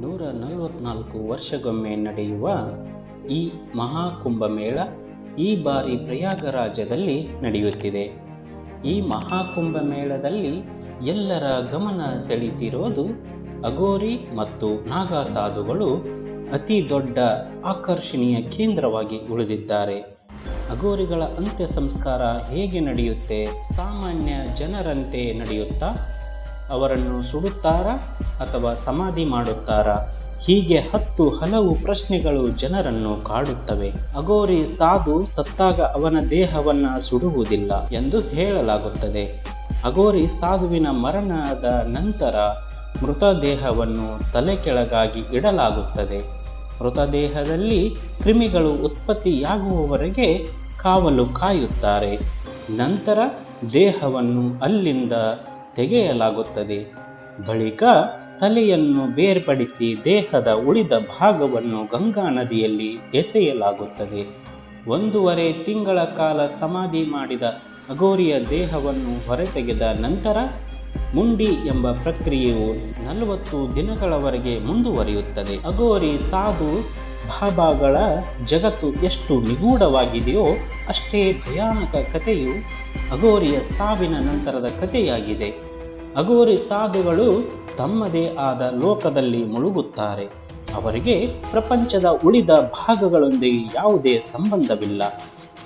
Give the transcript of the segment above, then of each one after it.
ನೂರ ನಲವತ್ನಾಲ್ಕು ವರ್ಷಗೊಮ್ಮೆ ನಡೆಯುವ ಈ ಮಹಾಕುಂಭಮೇಳ ಈ ಬಾರಿ ಪ್ರಯಾಗರಾಜದಲ್ಲಿ ನಡೆಯುತ್ತಿದೆ. ಈ ಮಹಾಕುಂಭಮೇಳದಲ್ಲಿ ಎಲ್ಲರ ಗಮನ ಸೆಳೀತಿರೋದು ಅಗೋರಿ ಮತ್ತು ನಾಗಾ ಸಾಧುಗಳು ಅತಿ ದೊಡ್ಡ ಆಕರ್ಷಣೀಯ ಕೇಂದ್ರವಾಗಿ ಉಳಿದಿದ್ದಾರೆ. ಅಗೋರಿಗಳ ಅಂತ್ಯ ಸಂಸ್ಕಾರ ಹೇಗೆ ನಡೆಯುತ್ತೆ? ಸಾಮಾನ್ಯ ಜನರಂತೆ ನಡೆಯುತ್ತಾ? ಅವರನ್ನು ಸುಡುತ್ತಾರಾ ಅಥವಾ ಸಮಾಧಿ ಮಾಡುತ್ತಾರಾ? ಹೀಗೆ ಹತ್ತು ಹಲವು ಪ್ರಶ್ನೆಗಳು ಜನರನ್ನು ಕಾಡುತ್ತವೆ. ಅಗೋರಿ ಸಾಧು ಸತ್ತಾಗ ಅವನ ದೇಹವನ್ನು ಸುಡುವುದಿಲ್ಲ ಎಂದು ಹೇಳಲಾಗುತ್ತದೆ. ಅಗೋರಿ ಸಾಧುವಿನ ಮರಣದ ನಂತರ ಮೃತದೇಹವನ್ನು ತಲೆ ಕೆಳಗಾಗಿ ಇಡಲಾಗುತ್ತದೆ. ಮೃತದೇಹದಲ್ಲಿ ಕ್ರಿಮಿಗಳು ಉತ್ಪತ್ತಿಯಾಗುವವರೆಗೆ ಕಾವಲು ಕಾಯುತ್ತಾರೆ. ನಂತರ ದೇಹವನ್ನು ಅಲ್ಲಿಂದ ತೆಗೆಯಲಾಗುತ್ತದೆ. ಬಳಿಕ ತಲೆಯನ್ನು ಬೇರ್ಪಡಿಸಿ ದೇಹದ ಉಳಿದ ಭಾಗವನ್ನು ಗಂಗಾ ನದಿಯಲ್ಲಿ ಎಸೆಯಲಾಗುತ್ತದೆ. ಒಂದೂವರೆ ತಿಂಗಳ ಕಾಲ ಸಮಾಧಿ ಮಾಡಿದ ಅಗೋರಿಯ ದೇಹವನ್ನು ಹೊರತೆಗೆದ ನಂತರ ಮುಂಡಿ ಎಂಬ ಪ್ರಕ್ರಿಯೆಯು ನಲವತ್ತು ದಿನಗಳವರೆಗೆ ಮುಂದುವರಿಯುತ್ತದೆ. ಅಗೋರಿ ಸಾಧು ಬಾಬಾಗಳ ಜಗತ್ತು ಎಷ್ಟು ನಿಗೂಢವಾಗಿದೆಯೋ ಅಷ್ಟೇ ಭಯಾನಕ ಕಥೆಯು ಅಗೋರಿಯ ಸಾವಿನ ನಂತರದ ಕಥೆಯಾಗಿದೆ. ಅಗೋರಿ ಸಾಧುಗಳು ತಮ್ಮದೇ ಆದ ಲೋಕದಲ್ಲಿ ಮುಳುಗುತ್ತಾರೆ. ಅವರಿಗೆ ಪ್ರಪಂಚದ ಉಳಿದ ಭಾಗಗಳೊಂದಿಗೆ ಯಾವುದೇ ಸಂಬಂಧವಿಲ್ಲ.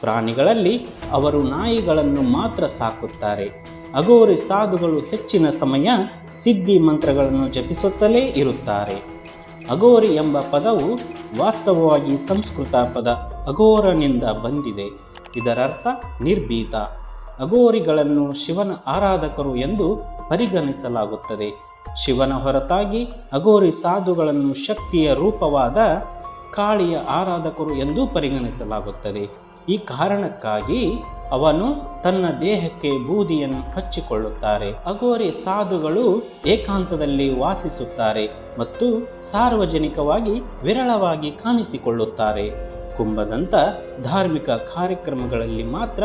ಪ್ರಾಣಿಗಳಲ್ಲಿ ಅವರು ನಾಯಿಗಳನ್ನು ಮಾತ್ರ ಸಾಕುತ್ತಾರೆ. ಅಗೋರಿ ಸಾಧುಗಳು ಹೆಚ್ಚಿನ ಸಮಯ ಸಿದ್ಧಿ ಮಂತ್ರಗಳನ್ನು ಜಪಿಸುತ್ತಲೇ ಇರುತ್ತಾರೆ. ಅಗೋರಿ ಎಂಬ ಪದವು ವಾಸ್ತವವಾಗಿ ಸಂಸ್ಕೃತ ಪದ ಅಗೋರನಿಂದ ಬಂದಿದೆ. ಇದರರ್ಥ ನಿರ್ಭೀತ. ಅಗೋರಿಗಳನ್ನು ಶಿವನ ಆರಾಧಕರು ಎಂದು ಪರಿಗಣಿಸಲಾಗುತ್ತದೆ. ಶಿವನ ಹೊರತಾಗಿ ಅಗೋರಿ ಸಾಧುಗಳನ್ನು ಶಕ್ತಿಯ ರೂಪವಾದ ಕಾಳಿಯ ಆರಾಧಕರು ಎಂದು ಪರಿಗಣಿಸಲಾಗುತ್ತದೆ. ಈ ಕಾರಣಕ್ಕಾಗಿ ಅವನು ತನ್ನ ದೇಹಕ್ಕೆ ಬೂದಿಯನ್ನು ಹಚ್ಚಿಕೊಳ್ಳುತ್ತಾರೆ. ಅಗೋರಿ ಸಾಧುಗಳು ಏಕಾಂತದಲ್ಲಿ ವಾಸಿಸುತ್ತಾರೆ ಮತ್ತು ಸಾರ್ವಜನಿಕವಾಗಿ ವಿರಳವಾಗಿ ಕಾಣಿಸಿಕೊಳ್ಳುತ್ತಾರೆ. ಕುಂಭದಂಥ ಧಾರ್ಮಿಕ ಕಾರ್ಯಕ್ರಮಗಳಲ್ಲಿ ಮಾತ್ರ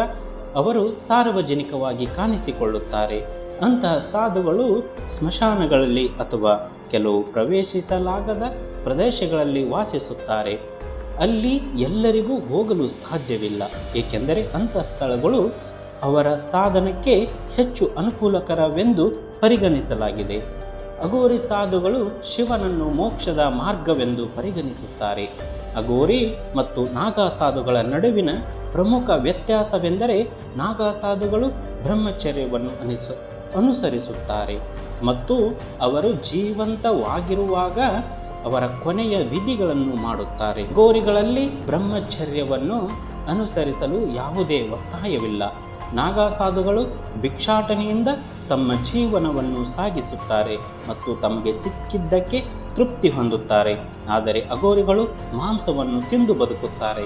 ಅವರು ಸಾರ್ವಜನಿಕವಾಗಿ ಕಾಣಿಸಿಕೊಳ್ಳುತ್ತಾರೆ. ಅಂತಹ ಸಾಧುಗಳು ಸ್ಮಶಾನಗಳಲ್ಲಿ ಅಥವಾ ಕೆಲವು ಪ್ರವೇಶಿಸಲಾಗದ ಪ್ರದೇಶಗಳಲ್ಲಿ ವಾಸಿಸುತ್ತಾರೆ. ಅಲ್ಲಿ ಎಲ್ಲರಿಗೂ ಹೋಗಲು ಸಾಧ್ಯವಿಲ್ಲ. ಏಕೆಂದರೆ ಅಂಥ ಸ್ಥಳಗಳು ಅವರ ಸಾಧನಕ್ಕೆ ಹೆಚ್ಚು ಅನುಕೂಲಕರವೆಂದು ಪರಿಗಣಿಸಲಾಗಿದೆ. ಅಗೋರಿ ಸಾಧುಗಳು ಶಿವನನ್ನು ಮೋಕ್ಷದ ಮಾರ್ಗವೆಂದು ಪರಿಗಣಿಸುತ್ತಾರೆ. ಅಗೋರಿ ಮತ್ತು ನಾಗಾಸಾಧುಗಳ ನಡುವಿನ ಪ್ರಮುಖ ವ್ಯತ್ಯಾಸವೆಂದರೆ ನಾಗಾಸಾಧುಗಳು ಬ್ರಹ್ಮಚರ್ಯವನ್ನು ಅನಿಸ, ಅನುಸರಿಸುತ್ತಾರೆ ಮತ್ತು ಅವರು ಜೀವಂತವಾಗಿರುವಾಗ ಅವರ ಕೊನೆಯ ವಿಧಿಗಳನ್ನು ಮಾಡುತ್ತಾರೆ. ಗೋರಿಗಳಲ್ಲಿ ಬ್ರಹ್ಮಚರ್ಯವನ್ನು ಅನುಸರಿಸಲು ಯಾವುದೇ ಒತ್ತಾಯವಿಲ್ಲ. ನಾಗಾಸಾಧುಗಳು ಭಿಕ್ಷಾಟನೆಯಿಂದ ತಮ್ಮ ಜೀವನವನ್ನು ಸಾಗಿಸುತ್ತಾರೆ ಮತ್ತು ತಮಗೆ ಸಿಕ್ಕಿದ್ದಕ್ಕೆ ತೃಪ್ತಿ ಹೊಂದುತ್ತಾರೆ. ಆದರೆ ಅಗೋರಿಗಳು ಮಾಂಸವನ್ನು ತಿಂದು ಬದುಕುತ್ತಾರೆ.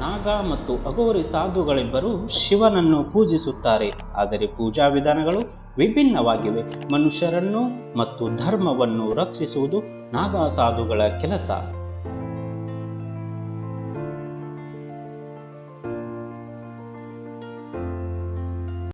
ನಾಗ ಮತ್ತು ಅಗೋರಿ ಸಾಧುಗಳಿಬ್ಬರು ಶಿವನನ್ನು ಪೂಜಿಸುತ್ತಾರೆ. ಆದರೆ ಪೂಜಾ ವಿಧಾನಗಳು ವಿಭಿನ್ನವಾಗಿವೆ. ಮನುಷ್ಯರನ್ನು ಮತ್ತು ಧರ್ಮವನ್ನು ರಕ್ಷಿಸುವುದು ನಾಗಾ ಸಾಧುಗಳ ಕೆಲಸ.